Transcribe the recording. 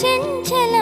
చంచల